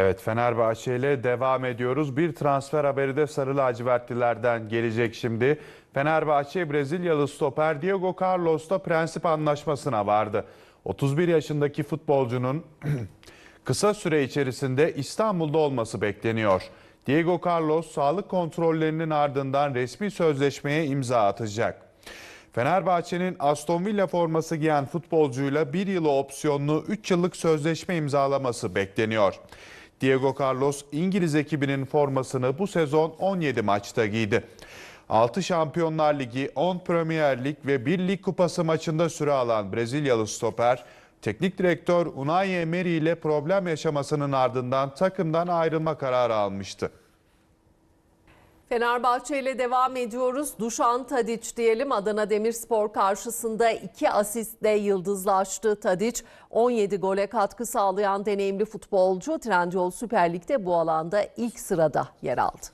Evet Fenerbahçe ile devam ediyoruz. Bir transfer haberi de Sarı Lacivertlilerden gelecek şimdi. Fenerbahçe Brezilyalı stoper Diego Carlos'ta prensip anlaşmasına vardı. 31 yaşındaki futbolcunun kısa süre içerisinde İstanbul'da olması bekleniyor. Diego Carlos sağlık kontrollerinin ardından resmi sözleşmeye imza atacak. Fenerbahçe'nin Aston Villa forması giyen futbolcuyla bir yılı opsiyonlu 3 yıllık sözleşme imzalaması bekleniyor. Diego Carlos İngiliz ekibinin formasını bu sezon 17 maçta giydi. 6 Şampiyonlar Ligi, 10 Premier Lig ve 1 Lig Kupası maçında süre alan Brezilyalı stoper, teknik direktör Unai Emery ile problem yaşamasının ardından takımdan ayrılma kararı almıştı. Fenerbahçe ile devam ediyoruz. Duşan Tadiç diyelim Adana Demirspor karşısında iki asistle yıldızlaştı. Tadiç 17 gole katkı sağlayan deneyimli futbolcu Trendyol Süper Lig'de bu alanda ilk sırada yer aldı.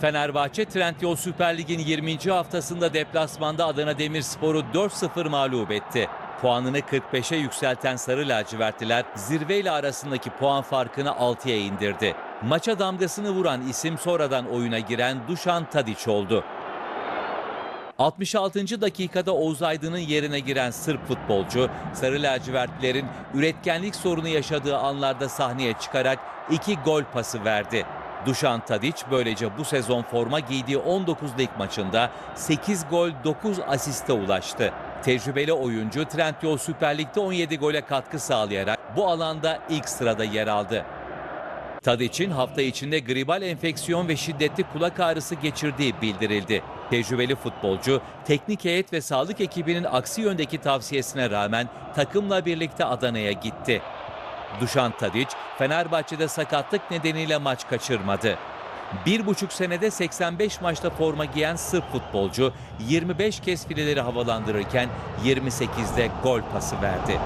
Fenerbahçe Trendyol Süper Lig'in 20. haftasında deplasmanda Adana Demirspor'u 4-0 mağlup etti. Puanını 45'e yükselten Sarı Lacivertliler zirveyle arasındaki puan farkını 6'ya indirdi. Maça damgasını vuran isim sonradan oyuna giren Dušan Tadić oldu. 66. dakikada Oğuz Aydın'ın yerine giren Sırp futbolcu, Sarı lacivertlilerin üretkenlik sorunu yaşadığı anlarda sahneye çıkarak iki gol pası verdi. Dušan Tadić böylece bu sezon forma giydiği 19 lig maçında 8 gol 9 asiste ulaştı. Tecrübeli oyuncu Trendyol Süper Lig'de 17 gole katkı sağlayarak bu alanda ilk sırada yer aldı. Tadiç'in hafta içinde gribal enfeksiyon ve şiddetli kulak ağrısı geçirdiği bildirildi. Tecrübeli futbolcu, teknik heyet ve sağlık ekibinin aksi yöndeki tavsiyesine rağmen takımla birlikte Adana'ya gitti. Dušan Tadić, Fenerbahçe'de sakatlık nedeniyle maç kaçırmadı. Bir buçuk senede 85 maçta forma giyen Sırp futbolcu 25 kez fileleri havalandırırken 28'de gol pası verdi.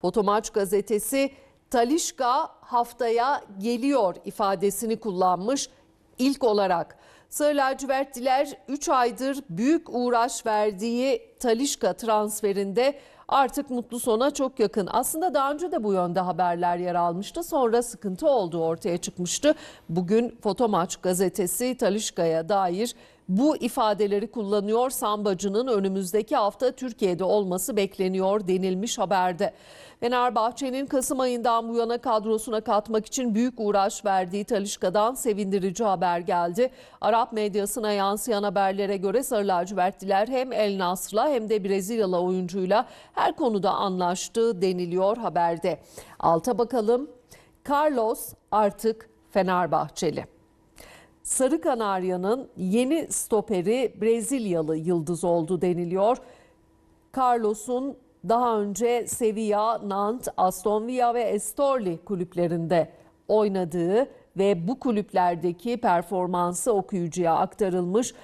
Fotomaç gazetesi Talişka haftaya geliyor ifadesini kullanmış ilk olarak. Sarı lacivertliler 3 aydır büyük uğraş verdiği Talişka transferinde artık mutlu sona çok yakın. Aslında daha önce de bu yönde haberler yer almıştı. Sonra sıkıntı olduğu ortaya çıkmıştı. Bugün Fotomaç gazetesi Talişka'ya dair bu ifadeleri kullanıyor. Sambacı'nın önümüzdeki hafta Türkiye'de olması bekleniyor denilmiş haberde. Fenerbahçe'nin Kasım ayından bu yana kadrosuna katmak için büyük uğraş verdiği Talişka'dan sevindirici haber geldi. Arap medyasına yansıyan haberlere göre Sarı lacivertliler hem El Nasr'la hem de Brezilyalı oyuncuyla her konuda anlaştı deniliyor haberde. Alta bakalım. Carlos artık Fenerbahçeli. Sarı Kanarya'nın yeni stoperi Brezilyalı yıldız oldu deniliyor. Carlos'un daha önce Sevilla, Nantes, Aston Villa ve Estoril kulüplerinde oynadığı ve bu kulüplerdeki performansı okuyucuya aktarılmış.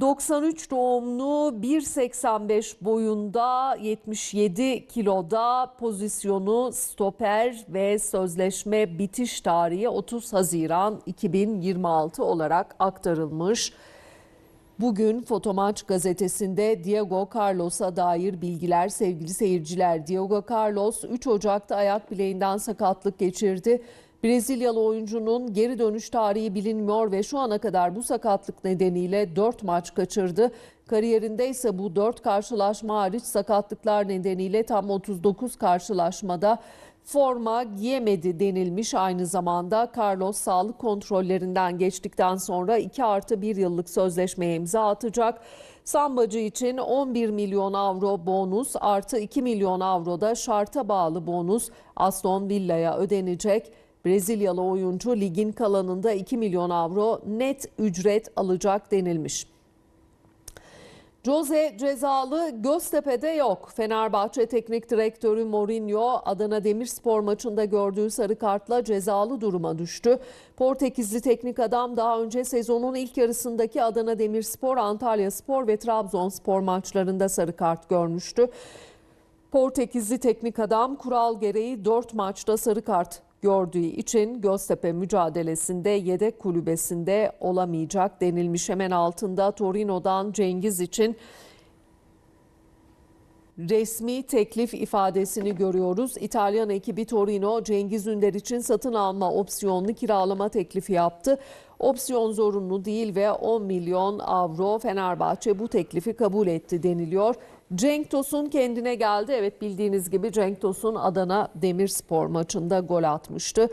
93 doğumlu 1.85 boyunda 77 kiloda pozisyonu stoper ve sözleşme bitiş tarihi 30 Haziran 2026 olarak aktarılmış. Bugün Fotomaç gazetesinde Diego Carlos'a dair bilgiler sevgili seyirciler. Diego Carlos 3 Ocak'ta ayak bileğinden sakatlık geçirdi. Brezilyalı oyuncunun geri dönüş tarihi bilinmiyor ve şu ana kadar bu sakatlık nedeniyle 4 maç kaçırdı. Kariyerinde ise bu 4 karşılaşma hariç sakatlıklar nedeniyle tam 39 karşılaşmada forma giyemedi denilmiş aynı zamanda. Carlos sağlık kontrollerinden geçtikten sonra 2 artı 1 yıllık sözleşmeye imza atacak. Sambacı için 11 milyon avro bonus artı 2 milyon avro da şarta bağlı bonus Aston Villa'ya ödenecek. Brezilyalı oyuncu ligin kalanında 2 milyon avro net ücret alacak denilmiş. Jose cezalı Göztepe'de yok. Fenerbahçe Teknik Direktörü Mourinho Adana Demirspor maçında gördüğü sarı kartla cezalı duruma düştü. Portekizli teknik adam daha önce sezonun ilk yarısındaki Adana Demirspor, Antalya Spor ve Trabzonspor maçlarında sarı kart görmüştü. Portekizli teknik adam kural gereği 4 maçta sarı kart gördüğü için Göztepe mücadelesinde yedek kulübesinde olamayacak denilmiş. Hemen altında Torino'dan Cengiz için resmi teklif ifadesini görüyoruz. İtalyan ekibi Torino Cengiz Ünder için satın alma opsiyonlu kiralama teklifi yaptı. Opsiyon zorunlu değil ve 10 milyon avro Fenerbahçe bu teklifi kabul etti deniliyor. Cenk Tosun kendine geldi. Evet bildiğiniz gibi Cenk Tosun Adana Demirspor maçında gol atmıştı.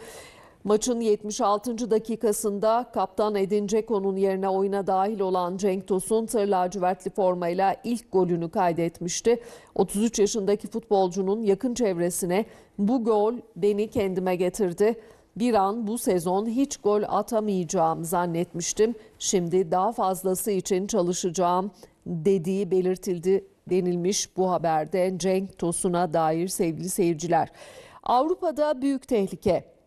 Maçın 76. dakikasında kaptan Edin Dzeko'nun yerine oyuna dahil olan Cenk Tosun sarı formayla ilk golünü kaydetmişti. 33 yaşındaki futbolcunun yakın çevresine bu gol beni kendime getirdi. Bir an bu sezon hiç gol atamayacağım zannetmiştim. Şimdi daha fazlası için çalışacağım dediği belirtildi denilmiş bu haberde Cenk Tosun'a dair sevgili seyirciler. Avrupa'da büyük tehlike.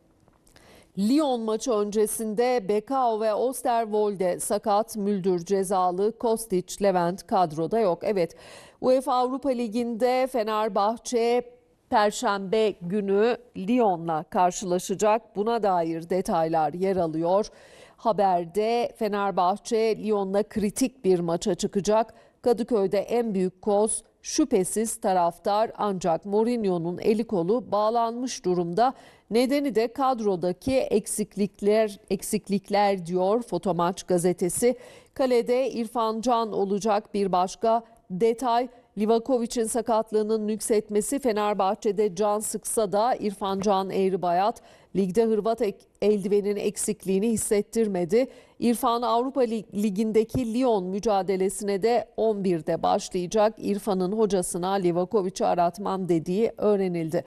Lyon maçı öncesinde Bekao ve Osterwolde sakat, Müldür cezalı, Kostic, Levent kadroda yok. Evet UEFA Avrupa Ligi'nde Fenerbahçe Perşembe günü Lyon'la karşılaşacak. Buna dair detaylar yer alıyor. Haberde Fenerbahçe Lyon'la kritik bir maça çıkacak. Kadıköy'de en büyük koz şüphesiz taraftar ancak Mourinho'nun eli kolu bağlanmış durumda. Nedeni de kadrodaki eksiklikler eksiklikler diyor Fotomaç gazetesi. Kalede İrfan Can olacak bir başka detay. Livakovic'in sakatlığının nüksetmesi Fenerbahçe'de can sıksa da İrfan Can Eğribayat ligde Hırvat eldivenin eksikliğini hissettirmedi. İrfan Avrupa Lig- Ligi'ndeki Lyon mücadelesine de 11'de başlayacak. İrfan'ın hocasına Livakovic'i aratmam dediği öğrenildi.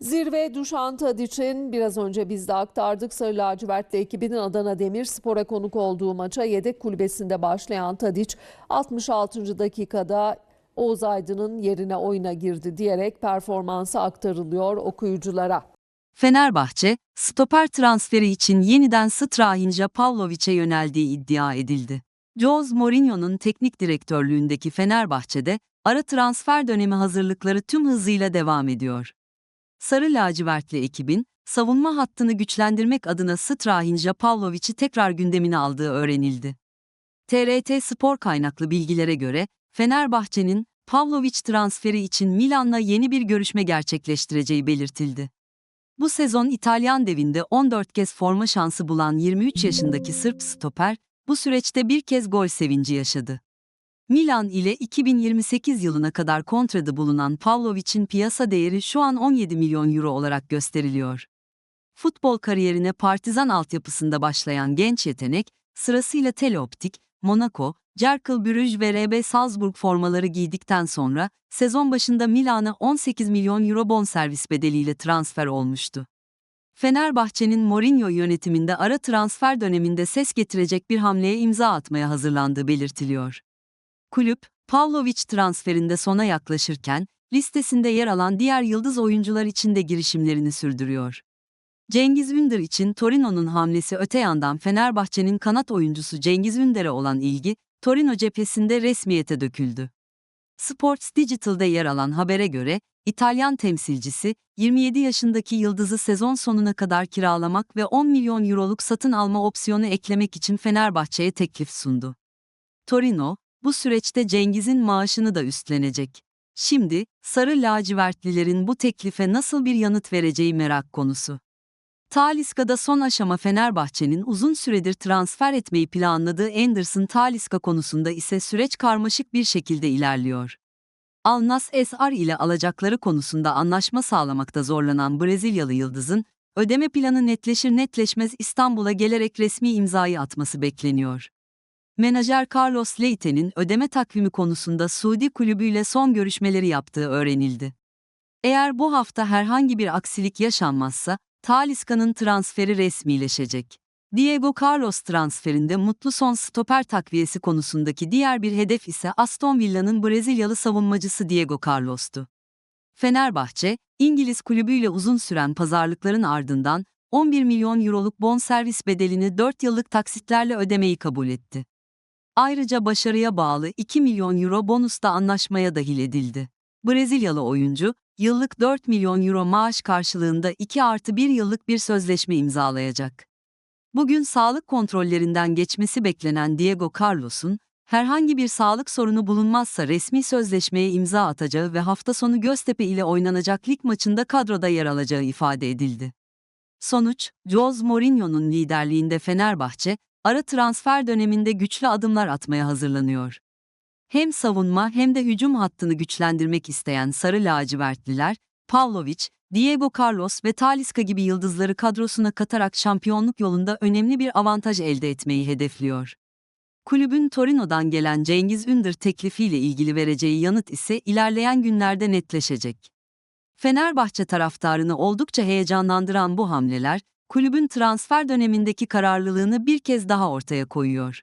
Zirve Dušan Tadić'in biraz önce biz de aktardık. Sarı lacivertli ekibinin Adana Demirspor'a konuk olduğu maça yedek kulübesinde başlayan Tadić 66. dakikada Oğuz Aydın'ın yerine oyuna girdi diyerek performansı aktarılıyor okuyuculara. Fenerbahçe, stoper transferi için yeniden Strahinja Pavlovic'e yöneldiği iddia edildi. Jose Mourinho'nun teknik direktörlüğündeki Fenerbahçe'de ara transfer dönemi hazırlıkları tüm hızıyla devam ediyor. Sarı lacivertli ekibin, savunma hattını güçlendirmek adına Strahinja Pavlovic'i tekrar gündemine aldığı öğrenildi. TRT Spor kaynaklı bilgilere göre, Fenerbahçe'nin Pavlovic transferi için Milan'la yeni bir görüşme gerçekleştireceği belirtildi. Bu sezon İtalyan devinde 14 kez forma şansı bulan 23 yaşındaki Sırp stoper, bu süreçte bir kez gol sevinci yaşadı. Milan ile 2028 yılına kadar kontradı bulunan Pavlovic'in piyasa değeri şu an 17 milyon euro olarak gösteriliyor. Futbol kariyerine Partizan altyapısında başlayan genç yetenek, sırasıyla Teleoptik, Monaco, Cercle Brugge ve RB Salzburg formaları giydikten sonra sezon başında Milan'a 18 milyon euro bonservis bedeliyle transfer olmuştu. Fenerbahçe'nin Mourinho yönetiminde ara transfer döneminde ses getirecek bir hamleye imza atmaya hazırlandığı belirtiliyor. Kulüp, Pavlovic transferinde sona yaklaşırken, listesinde yer alan diğer yıldız oyuncular için de girişimlerini sürdürüyor. Cengiz Ünder için Torino'nun hamlesi öte yandan Fenerbahçe'nin kanat oyuncusu Cengiz Ünder'e olan ilgi, Torino cephesinde resmiyete döküldü. Sports Digital'da yer alan habere göre, İtalyan temsilcisi, 27 yaşındaki yıldızı sezon sonuna kadar kiralamak ve 10 milyon euroluk satın alma opsiyonu eklemek için Fenerbahçe'ye teklif sundu. Torino, bu süreçte Cengiz'in maaşını da üstlenecek. Şimdi, sarı lacivertlilerin bu teklife nasıl bir yanıt vereceği merak konusu. Taliska'da son aşama Fenerbahçe'nin uzun süredir transfer etmeyi planladığı Anderson Taliska konusunda ise süreç karmaşık bir şekilde ilerliyor. Al Nassr ile alacakları konusunda anlaşma sağlamakta zorlanan Brezilyalı yıldızın, ödeme planı netleşir netleşmez İstanbul'a gelerek resmi imzayı atması bekleniyor. Menajer Carlos Leite'nin ödeme takvimi konusunda Suudi kulübüyle son görüşmeleri yaptığı öğrenildi. Eğer bu hafta herhangi bir aksilik yaşanmazsa, Talisca'nın transferi resmileşecek. Diego Carlos transferinde mutlu son stoper takviyesi konusundaki diğer bir hedef ise Aston Villa'nın Brezilyalı savunmacısı Diego Carlos'tu. Fenerbahçe, İngiliz kulübüyle uzun süren pazarlıkların ardından 11 milyon euroluk bonservis bedelini 4 yıllık taksitlerle ödemeyi kabul etti. Ayrıca başarıya bağlı 2 milyon euro bonus da anlaşmaya dahil edildi. Brezilyalı oyuncu, yıllık 4 milyon euro maaş karşılığında 2 artı 1 yıllık bir sözleşme imzalayacak. Bugün sağlık kontrollerinden geçmesi beklenen Diego Carlos'un, herhangi bir sağlık sorunu bulunmazsa resmi sözleşmeye imza atacağı ve hafta sonu Göztepe ile oynanacak lig maçında kadroda yer alacağı ifade edildi. Sonuç, Jose Mourinho'nun liderliğinde Fenerbahçe, ara transfer döneminde güçlü adımlar atmaya hazırlanıyor. Hem savunma hem de hücum hattını güçlendirmek isteyen Sarı Lacivertliler, Pavlovic, Diego Carlos ve Talisca gibi yıldızları kadrosuna katarak şampiyonluk yolunda önemli bir avantaj elde etmeyi hedefliyor. Kulübün Torino'dan gelen Cengiz Ünder teklifiyle ilgili vereceği yanıt ise ilerleyen günlerde netleşecek. Fenerbahçe taraftarını oldukça heyecanlandıran bu hamleler, kulübün transfer dönemindeki kararlılığını bir kez daha ortaya koyuyor.